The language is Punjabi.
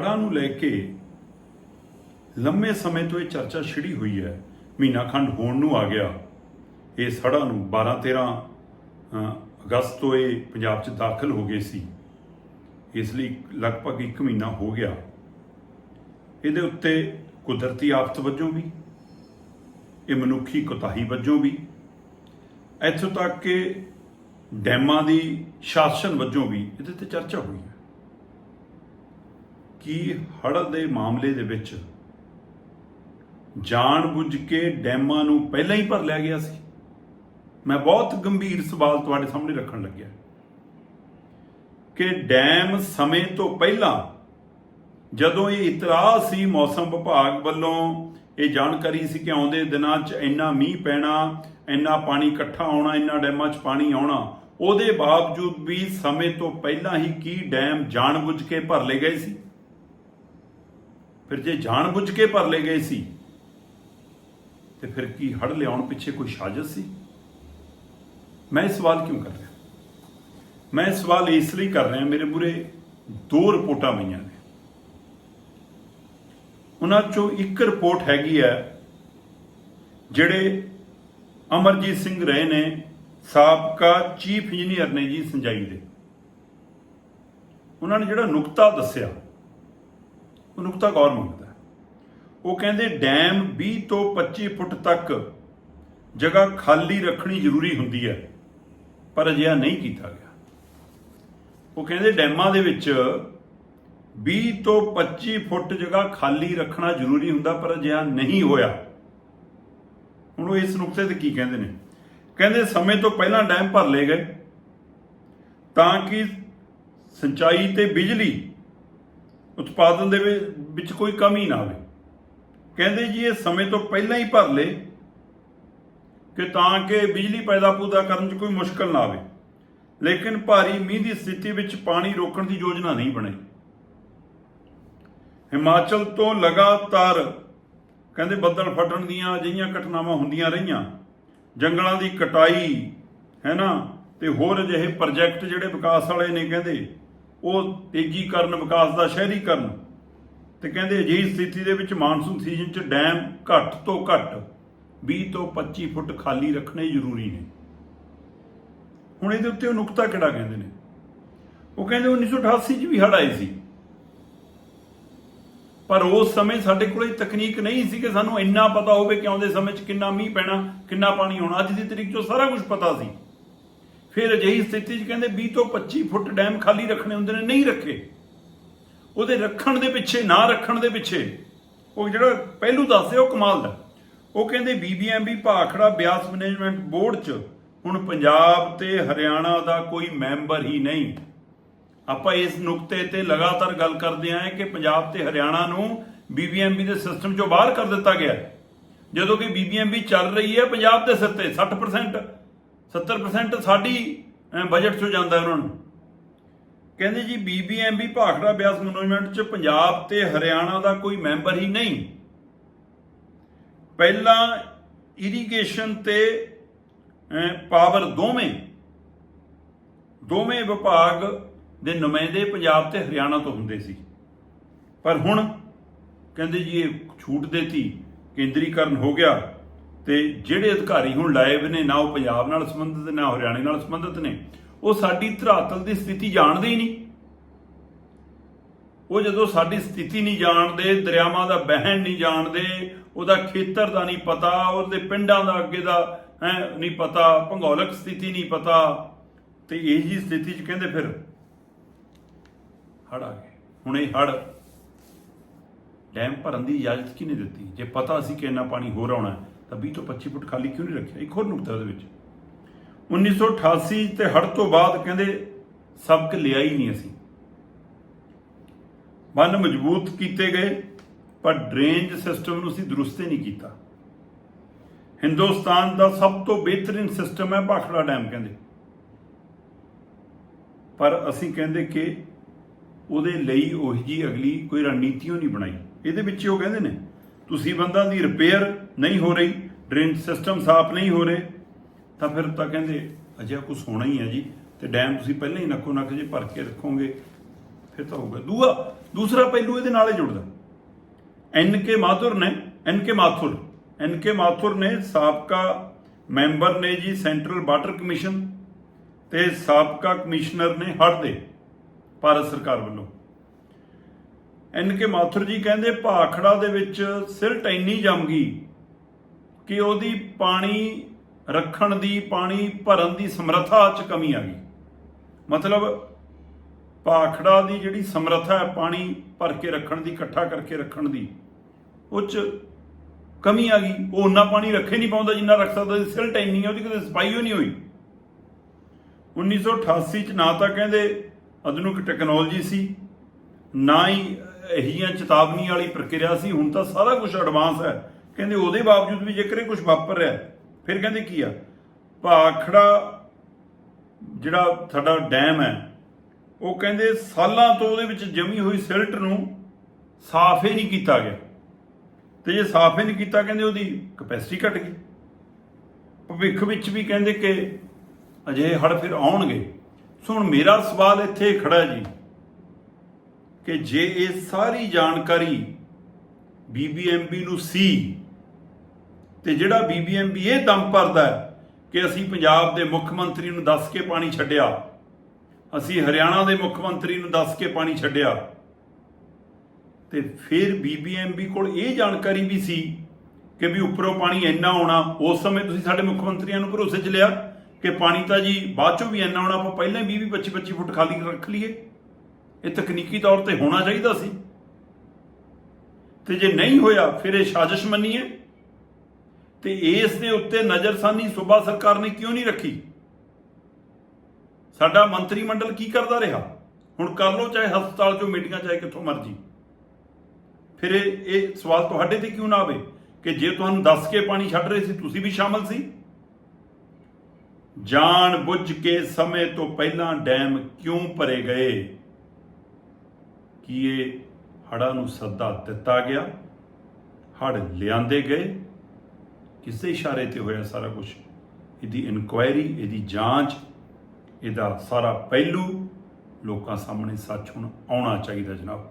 ਹੜ੍ਹਾਂ ਨੂੰ ਲੈ ਕੇ ਲੰਮੇ ਸਮੇਂ ਤੋਂ ਇਹ ਚਰਚਾ ਛਿੜੀ ਹੋਈ ਹੈ। ਮਹੀਨਾ ਖੰਡ ਹੋਣ ਨੂੰ ਆ ਗਿਆ। ਇਹ ਹੜ੍ਹਾਂ ਨੂੰ 12 13 ਅਗਸਤ ਤੋਂ ਇਹ ਪੰਜਾਬ 'ਚ ਦਾਖਲ ਹੋ ਗਏ ਸੀ। ਇਸ ਲਈ ਲਗਭਗ 1 ਮਹੀਨਾ ਹੋ ਗਿਆ। ਇਹਦੇ ਉੱਤੇ ਕੁਦਰਤੀ ਆਫਤ ਵਜੋਂ ਵੀ, ਇਹ ਮਨੁੱਖੀ ਕੋਤਾਹੀ ਵਜੋਂ ਵੀ, ਇੱਥੋਂ ਤੱਕ ਕਿ ਡੈਮਾਂ ਦੀ ਸ਼ਾਸਨ ਵਜੋਂ ਵੀ ਇਹਦੇ ਤੇ ਚਰਚਾ ਹੋਈ ਹੈ। ਕਿ ਹੜ੍ਹ ਦੇ ਮਾਮਲੇ ਦੇ ਵਿੱਚ ਜਾਣ ਬੁੱਝ ਕੇ ਡੈਮਾਂ ਨੂੰ ਪਹਿਲਾਂ ਹੀ ਭਰ ਲਿਆ ਗਿਆ ਸੀ? ਮੈਂ ਬਹੁਤ ਗੰਭੀਰ ਸਵਾਲ ਤੁਹਾਡੇ ਸਾਹਮਣੇ ਰੱਖਣ ਲੱਗਿਆ। ਕਿ ਡੈਮ ਸਮੇਂ ਤੋਂ ਪਹਿਲਾਂ ਜਦੋਂ ਇਹ ਇਤਰਾਜ਼ ਸੀ ਮੌਸਮ ਵਿਭਾਗ ਵੱਲੋਂ, ਇਹ ਜਾਣਕਾਰੀ ਸੀ ਕਿ ਆਉਂਦੇ ਦਿਨਾਂ 'ਚ ਇੰਨਾ ਮੀਂਹ ਪੈਣਾ, ਇੰਨਾ ਪਾਣੀ ਇਕੱਠਾ ਆਉਣਾ, ਇੰਨਾ ਡੈਮਾਂ 'ਚ ਪਾਣੀ ਆਉਣਾ, ਉਹਦੇ ਬਾਵਜੂਦ ਵੀ ਸਮੇਂ ਤੋਂ ਪਹਿਲਾਂ ਹੀ ਕੀ ਡੈਮ ਜਾਣਬੁੱਝ ਕੇ ਭਰ ਲਏ ਗਏ ਸੀ? ਫਿਰ ਜੇ ਜਾਣਬੁੱਝ ਕੇ ਭਰ ਲਏ ਗਏ ਸੀ, ਤੇ ਫਿਰ ਕੀ ਹੜ ਲਿਆਉਣ ਪਿੱਛੇ ਕੋਈ ਸਾਜ਼ਿਸ਼ ਸੀ? ਮੈਂ ਇਹ ਸਵਾਲ ਕਿਉਂ ਕਰ ਰਿਹਾ? ਮੈਂ ਇਹ ਸਵਾਲ ਇਸ ਲਈ ਕਰ ਰਿਹਾ, ਮੇਰੇ ਮੂਰੇ ਦੋ ਰਿਪੋਰਟਾਂ ਪਈਆਂ ਨੇ। ਉਹਨਾਂ ਚੋਂ ਇੱਕ ਰਿਪੋਰਟ ਹੈਗੀ ਹੈ, ਜਿਹੜੇ ਅਮਰਜੀਤ ਸਿੰਘ ਰਹੇ ਨੇ, ਸਾਬਕਾ ਚੀਫ ਇੰਜੀਨੀਅਰ ਨੇ ਜੀ ਸਿੰਜਾਈ ਦੇ। ਉਹਨਾਂ ਨੇ ਜਿਹੜਾ ਨੁਕਤਾ ਦੱਸਿਆ ਉਹ ਨੁਕਤਾ ਗੌਰ ਮੰਗਦਾ ਉਹ ਕਹਿੰਦੇ, ਡੈਮ 20 ਤੋਂ 25 ਫੁੱਟ ਤੱਕ ਜਗ੍ਹਾ ਖਾਲੀ ਰੱਖਣੀ ਜ਼ਰੂਰੀ ਹੁੰਦੀ ਹੈ, ਪਰ ਅਜਿਹਾ ਨਹੀਂ ਕੀਤਾ ਗਿਆ। ਉਹ ਕਹਿੰਦੇ, ਡੈਮਾਂ ਦੇ ਵਿੱਚ 20 ਤੋਂ 25 ਫੁੱਟ ਜਗ੍ਹਾ ਖਾਲੀ ਰੱਖਣਾ ਜ਼ਰੂਰੀ ਹੁੰਦਾ, ਪਰ ਅਜਿਹਾ ਨਹੀਂ ਹੋਇਆ। ਹੁਣ ਉਹ ਇਸ ਨੁਕਤੇ ਤੇ ਕੀ ਕਹਿੰਦੇ ਨੇ? ਕਹਿੰਦੇ, ਸਮੇਂ ਤੋਂ ਪਹਿਲਾਂ ਡੈਮ ਭਰ ਲਏ ਗਏ ਤਾਂ ਕਿ ਸਿੰਚਾਈ ਤੇ ਬਿਜਲੀ ਉਤਪਾਦਨ ਦੇ ਵਿ- ਵਿੱਚ ਕੋਈ ਕਮੀ ਨਾ ਆਵੇ। ਕਹਿੰਦੇ ਜੀ ਇਹ ਸਮੇਂ ਤੋਂ ਪਹਿਲਾਂ ਹੀ ਭਰ ਲਏ ਕਿ ਤਾਂ ਕਿ ਬਿਜਲੀ ਪੈਦਾ ਪੂਦਾ ਕਰਨ 'ਚ ਕੋਈ ਮੁਸ਼ਕਲ ਨਾ ਆਵੇ। ਲੇਕਿਨ ਭਾਰੀ ਮੀਂਹ ਦੀ ਸਥਿਤੀ ਵਿੱਚ ਪਾਣੀ ਰੋਕਣ ਦੀ ਯੋਜਨਾ ਨਹੀਂ ਬਣੀ ਹਿਮਾਚਲ ਤੋਂ ਲਗਾਤਾਰ ਕਹਿੰਦੇ ਬੱਦਲ ਫਟਣ ਦੀਆਂ ਅਜਿਹੀਆਂ ਘਟਨਾਵਾਂ ਹੁੰਦੀਆਂ ਰਹੀਆਂ। ਜੰਗਲਾਂ ਦੀ ਕਟਾਈ, ਹੈ ਨਾ? ਤੇ ਹੋਰ ਅਜਿਹੇ ਪ੍ਰੋਜੈਕਟ ਜਿਹੜੇ ਵਿਕਾਸ ਵਾਲੇ ਨੇ ਕਹਿੰਦੇ ਉਹ ਤੇਜ਼ੀਕਰਨ, ਵਿਕਾਸ ਦਾ ਸ਼ਹਿਰੀਕਰਨ। ਤੇ ਕਹਿੰਦੇ ਅਜਿਹੀ ਸਥਿਤੀ ਦੇ ਵਿੱਚ ਮਾਨਸੂਨ ਸੀਜ਼ਨ 'ਚ ਡੈਮ ਘੱਟ ਤੋਂ ਘੱਟ 20 ਤੋਂ 25 ਫੁੱਟ ਖਾਲੀ ਰੱਖਣੇ ਜ਼ਰੂਰੀ ਨੇ। ਹੁਣ ਇਹਦੇ ਉੱਤੇ ਉਹ ਨੁਕਤਾ ਕਿਹੜਾ ਕਹਿੰਦੇ ਨੇ? ਉਹ ਕਹਿੰਦੇ 1988 'ਚ ਵੀ ਹੜ੍ਹ ਆਏ ਸੀ। ਪਰ ਉਸ ਸਮੇਂ ਸਾਡੇ ਕੋਲ ਇਹ ਤਕਨੀਕ ਨਹੀਂ ਸੀ ਕਿ ਸਾਨੂੰ ਇੰਨਾ ਪਤਾ ਹੋਵੇ ਕਿ ਆਉਂਦੇ ਸਮੇਂ 'ਚ ਕਿੰਨਾ ਮੀਂਹ ਪੈਣਾ, ਕਿੰਨਾ ਪਾਣੀ ਹੋਣਾ ਅੱਜ ਦੀ ਤਰੀਕ 'ਚੋਂ ਸਾਰਾ ਕੁਝ ਪਤਾ ਸੀ। ਫਿਰ ਅਜਿਹੀ ਸਥਿਤੀ 'ਚ ਕਹਿੰਦੇ 20 ਤੋਂ 25 ਫੁੱਟ ਡੈਮ ਖਾਲੀ ਰੱਖਣੇ ਹੁੰਦੇ ਨੇ, ਨਹੀਂ ਰੱਖੇ। ਉਹਦੇ ਰੱਖਣ ਦੇ ਪਿੱਛੇ, ਨਾ ਰੱਖਣ ਦੇ ਪਿੱਛੇ, ਉਹ ਜਿਹੜਾ ਪਹਿਲੂ ਦੱਸਦੇ, ਉਹ ਕਮਾਲ ਦਾ। ਉਹ ਕਹਿੰਦੇ BBMB Bhakra Beas management board 'ਚ ਹੁਣ ਪੰਜਾਬ ਤੇ ਹਰਿਆਣਾ ਦਾ ਕੋਈ ਮੈਂਬਰ ਹੀ ਨਹੀਂ। ਆਪਾਂ ਇਸ ਨੁਕਤੇ ਤੇ ਲਗਾਤਾਰ ਗੱਲ ਕਰਦੇ ਆਂ ਕਿ ਪੰਜਾਬ ਤੇ ਹਰਿਆਣਾ ਨੂੰ ਬੀਬੀਐਮਬੀ ਦੇ ਸਿਸਟਮ 'ਚੋਂ ਬਾਹਰ ਕਰ ਦਿੱਤਾ ਗਿਆ। ਜਦੋਂ ਕਿ ਬੀਬੀਐਮਬੀ ਚੱਲ ਰਹੀ ਹੈ ਪੰਜਾਬ ਦੇ ਸਿਰ ਤੇ 60% 70% ਸਾਡੀ ਬਜਟ 'ਚੋਂ ਜਾਂਦਾ ਉਹਨਾਂ ਨੂੰ। ਕਹਿੰਦੇ ਜੀ ਬੀਬੀਐਮਬੀ ਭਾਖੜਾ ਬਿਆਸ ਮੈਨੇਜਮੈਂਟ 'ਚ ਪੰਜਾਬ ਤੇ ਹਰਿਆਣਾ ਦਾ ਕੋਈ ਮੈਂਬਰ ਹੀ ਨਹੀਂ। ਪਹਿਲਾਂ ਇਰੀਗੇਸ਼ਨ ਤੇ ਪਾਵਰ ਦੋਵੇਂ ਦੋਵੇਂ ਵਿਭਾਗ ਦੇ ਨੁਮਾਇੰਦੇ ਪੰਜਾਬ ਤੇ ਹਰਿਆਣਾ ਤੋਂ ਹੁੰਦੇ ਸੀ। ਪਰ ਹੁਣ ਕਹਿੰਦੇ ਜੀ ਇਹ ਛੂਟ ਦੇਤੀ, ਕੇਂਦਰੀਕਰਨ ਹੋ ਗਿਆ। ਤੇ ਜਿਹੜੇ ਅਧਿਕਾਰੀ ਹੁਣ ਲਾਇਬ ਨੇ, ਨਾ ਉਹ ਪੰਜਾਬ ਨਾਲ ਸੰਬੰਧਿਤ ਨਾ ਹਰਿਆਣੇ ਨਾਲ ਸੰਬੰਧਿਤ ਨੇ, ਉਹ ਸਾਡੀ ਧਰਾਤਲ ਦੀ ਸਥਿਤੀ ਜਾਣਦੇ ਹੀ ਨਹੀਂ। ਉਹ ਜਦੋਂ ਸਾਡੀ ਸਥਿਤੀ ਨਹੀਂ ਜਾਣਦੇ, ਦਰਿਆਵਾਂ ਦਾ ਬਹਿਣ ਨਹੀਂ ਜਾਣਦੇ, ਉਹਦਾ ਖੇਤਰ ਦਾ ਨਹੀਂ ਪਤਾ, ਉਹਦੇ ਪਿੰਡਾਂ ਦਾ ਅੱਗੇ ਦਾ, ਹੈ, ਨਹੀਂ ਪਤਾ, ਭੂਗੋਲਿਕ ਸਥਿਤੀ ਨਹੀਂ ਪਤਾ, ਤੇ ਇਹ ਜੀ ਸਥਿਤੀ 'ਚ ਕਹਿੰਦੇ ਫਿਰ ਹੜ ਆ ਗਏ। ਹੁਣ ਇਹ ਹੜ ਡੈਮ ਭਰਨ ਦੀ ਇਜਾਜ਼ਤ ਕਿਹਨੇ ਦਿੱਤੀ? ਜੇ ਪਤਾ ਸੀ ਕਿ ਇੰਨਾ ਪਾਣੀ ਹੋਰ ਆਉਣਾ ਤਾਂ 20 ਤੋਂ 25 ਫੁੱਟ ਖਾਲੀ ਕਿਉਂ ਨਹੀਂ ਰੱਖਿਆ? ਇੱਕ ਹੋਰ ਨੁਕਤਾ ਉਹਦੇ ਵਿੱਚ। 1988 ਤੇ ਹੜ ਤੋਂ ਬਾਅਦ ਕਹਿੰਦੇ ਸਬਕ ਲਿਆ ਹੀ ਨਹੀਂ ਅਸੀਂ। ਬੰਨ ਮਜ਼ਬੂਤ ਕੀਤੇ ਗਏ, ਪਰ ਡਰੇਨਜ ਸਿਸਟਮ ਨੂੰ ਅਸੀਂ ਦਰੁਸਤ ਹੀ ਨਹੀਂ ਕੀਤਾ। ਹਿੰਦੁਸਤਾਨ ਦਾ ਸਭ ਤੋਂ ਬਿਹਤਰੀਨ ਸਿਸਟਮ ਹੈ ਭਾਖੜਾ ਡੈਮ ਕਹਿੰਦੇ। ਪਰ ਅਸੀਂ ਕਹਿੰਦੇ ਕਿ ਉਹਦੇ ਲਈ ਉਹ ਜੀ ਅਗਲੀ ਕੋਈ ਰਣਨੀਤੀ ਨਹੀਂ ਬਣਾਈ। ਇਹਦੇ ਵਿੱਚ ਉਹ ਕਹਿੰਦੇ ਨੇ, ਤੁਸੀਂ ਬੰਦਾਂ ਦੀ ਰਿਪੇਅਰ ਨਹੀਂ ਹੋ ਰਹੀ ਡਰੇਨ ਸਿਸਟਮ ਸਾਫ਼ ਨਹੀਂ ਹੋ ਰਹੇ, ਤਾਂ ਫਿਰ ਤਾਂ ਕਹਿੰਦੇ ਅਜਿਹਾ ਕੁਝ ਹੋਣਾ ਹੀ ਹੈ ਜੀ। ਤੇ ਡੈਮ ਤੁਸੀਂ ਪਹਿਲਾਂ ਹੀ ਨੱਕੋ ਨੱਕ ਜੇ ਭਰ ਕੇ ਰੱਖੋਗੇ, ਫਿਰ ਤਾਂ ਹੋਊਗਾ। ਦੂਆ, ਦੂਸਰਾ ਪਹਿਲੂ ਇਹਦੇ ਨਾਲ ਹੀ ਜੁੜਦਾ। ਐਨ ਕੇ ਮਾਥੁਰ ਨੇ, ਐਨ ਕੇ ਮਾਥੁਰ, ਐਨ ਕੇ ਮਾਥੁਰ ਨੇ ਸਾਬਕਾ ਮੈਂਬਰ ਨੇ ਜੀ ਸੈਂਟਰਲ ਵਾਟਰ ਕਮਿਸ਼ਨ ਤੇ ਸਾਬਕਾ ਕਮਿਸ਼ਨਰ ਨੇ ਹੜ੍ਹ ਦੇ ਭਾਰਤ ਸਰਕਾਰ ਵੱਲੋਂ। ਐਨ ਕੇ ਮਾਥੁਰ ਜੀ ਕਹਿੰਦੇ ਭਾਖੜਾ ਦੇ ਵਿੱਚ ਸਿਲਟ ਇੰਨੀ ਜੰਮ ਗਈ ਕਿ ਉਹਦੀ ਪਾਣੀ ਰੱਖਣ ਦੀ, ਪਾਣੀ ਭਰਨ ਦੀ ਸਮਰੱਥਾ 'ਚ ਕਮੀ ਆ ਗਈ। ਮਤਲਬ ਭਾਖੜਾ ਦੀ ਜਿਹੜੀ ਸਮਰੱਥਾ ਹੈ, ਪਾਣੀ ਭਰ ਕੇ ਰੱਖਣ ਦੀ, ਇਕੱਠਾ ਕਰਕੇ ਰੱਖਣ ਦੀ, ਉਹ 'ਚ ਕਮੀ ਆ ਗਈ। ਉਹ ਉਨਾ ਪਾਣੀ ਰੱਖੇ ਨਹੀਂ ਪਾਉਂਦਾ ਜਿੰਨਾ ਰੱਖ ਸਕਦਾ ਸੀ। ਸਿਲਟ ਇੰਨੀ ਹੈ ਉਹਦੀ ਕਦੇ ਸਫ਼ਾਈ ਹੋ ਨਹੀਂ ਹੋਈ। 1988 ਚ ਨਾ ਤਾਂ ਕਹਿੰਦੇ ਆਧੁਨਿਕ ਟੈਕਨੋਲੋਜੀ ਸੀ, ਨਾ ਹੀ ਇਹੀਆਂ ਚੇਤਾਵਨੀ ਵਾਲੀ ਪ੍ਰਕਿਰਿਆ ਸੀ। ਹੁਣ ਤਾਂ ਸਾਰਾ ਕੁਝ ਐਡਵਾਂਸ ਹੈ। ਕਹਿੰਦੇ ਉਹਦੇ ਬਾਵਜੂਦ ਵੀ ਜੇਕਰ ਇਹ ਕੁਝ ਵਾਪਰ ਰਿਹਾ, ਫਿਰ ਕਹਿੰਦੇ ਕੀ ਆ? ਭਾਖੜਾ ਜਿਹੜਾ ਸਾਡਾ ਡੈਮ ਹੈ, ਉਹ ਕਹਿੰਦੇ ਸਾਲਾਂ ਤੋਂ ਉਹਦੇ ਵਿੱਚ ਜਮੀ ਹੋਈ ਸਿਲਟ ਨੂੰ ਸਾਫ਼ ਹੀ ਨਹੀਂ ਕੀਤਾ ਗਿਆ। ਤੇ ਜੇ ਸਾਫ਼ ਹੀ ਨਹੀਂ ਕੀਤਾ, ਕਹਿੰਦੇ ਉਹਦੀ ਕਪੈਸਿਟੀ ਘਟ ਗਈ। ਭਵਿੱਖ ਵਿੱਚ ਵੀ ਕਹਿੰਦੇ ਕਿ ਅਜੇ ਹੜ ਫਿਰ ਆਉਣਗੇ। ਸੋ ਹੁਣ ਮੇਰਾ ਸਵਾਲ ਇੱਥੇ ਖੜਾ ਜੀ ਕਿ ਜੇ ਇਹ ਸਾਰੀ ਜਾਣਕਾਰੀ ਬੀਬੀਐਮਬੀ ਨੂੰ ਸੀ ਤੇ ਜਿਹੜਾ ਬੀਬੀਐਮਬੀ ਇਹ ਦਮ ਭਰਦਾ ਕਿ ਅਸੀਂ ਪੰਜਾਬ ਦੇ ਮੁੱਖ ਮੰਤਰੀ ਨੂੰ ਦੱਸ ਕੇ ਪਾਣੀ ਛੱਡਿਆ, ਅਸੀਂ ਹਰਿਆਣਾ ਦੇ ਮੁੱਖ ਮੰਤਰੀ ਨੂੰ ਦੱਸ ਕੇ ਪਾਣੀ ਛੱਡਿਆ, ਤੇ ਫਿਰ ਬੀਬੀਐਮਬੀ ਕੋਲ ਇਹ ਜਾਣਕਾਰੀ ਵੀ ਸੀ ਕਿ ਵੀ ਉੱਪਰੋਂ ਪਾਣੀ ਇੰਨਾ ਆਉਣਾ, ਉਸ ਸਮੇਂ ਤੁਸੀਂ ਸਾਡੇ ਮੁੱਖ ਮੰਤਰੀਆਂ ਨੂੰ ਭਰੋਸੇ 'ਚ ਲਿਆ ਕਿ ਪਾਣੀ ਤਾਂ ਜੀ ਬਾਅਦ ਚੋਂ ਵੀ ਇੰਨਾ ਆਉਣਾ, ਆਪਾਂ ਪਹਿਲਾਂ ਹੀ 20 25 25 ਫੁੱਟ ਖਾਲੀ ਰੱਖ ਲਈਏ। ਇਹ ਤਕਨੀਕੀ ਤੌਰ ਤੇ ਹੋਣਾ ਚਾਹੀਦਾ ਸੀ। ਤੇ ਜੇ ਨਹੀਂ ਹੋਇਆ, ਫਿਰ ਇਹ ਸਾਜ਼ਿਸ਼ ਮੰਨੀਏ ਤੇ ਇਸ ਦੇ ਉੱਤੇ ਨਜ਼ਰਸਾਨੀ ਸੂਬਾ ਸਰਕਾਰ ਨੇ ਕਿਉਂ ਨਹੀਂ ਰੱਖੀ? ਸਾਡਾ ਮੰਤਰੀ ਮੰਡਲ ਕੀ ਕਰਦਾ ਰਿਹਾ? ਹੁਣ ਕਰ ਲਓ ਚਾਹੇ ਹਸਪਤਾਲ ਚੋਂ ਮੀਟਿੰਗਾਂ, ਚਾਹੇ ਕਿੱਥੋਂ ਮਰਜ਼ੀ। ਫਿਰ ਇਹ ਇਹ ਸਵਾਲ ਤੁਹਾਡੇ ਤੇ ਕਿਉਂ ਨਾ ਆਵੇ ਕਿ ਜੇ ਤੁਹਾਨੂੰ ਦੱਸ ਕੇ ਪਾਣੀ ਛੱਡ ਰਹੇ ਸੀ, ਤੁਸੀਂ ਵੀ ਸ਼ਾਮਲ ਸੀ? ਜਾਣ ਬੁੱਝ ਕੇ ਸਮੇਂ ਤੋਂ ਪਹਿਲਾਂ ਡੈਮ ਕਿਉਂ ਭਰੇ ਗਏ? ਕੀ ਇਹ ਹੜ੍ਹਾਂ ਨੂੰ ਸੱਦਾ ਦਿੱਤਾ ਗਿਆ? ਹੜ ਲਿਆਂਦੇ ਗਏ? ਕਿਸੇ ਇਸ਼ਾਰੇ ਤੇ ਹੋਇਆ ਸਾਰਾ ਕੁਝ ਇਹਦੀ ਇਨਕੁਆਇਰੀ ਇਹਦੀ ਜਾਂਚ, ਇਹਦਾ ਸਾਰਾ ਪਹਿਲੂ ਲੋਕਾਂ ਸਾਹਮਣੇ ਸੱਚ ਹੁਣ ਆਉਣਾ ਚਾਹੀਦਾ ਜਨਾਬ।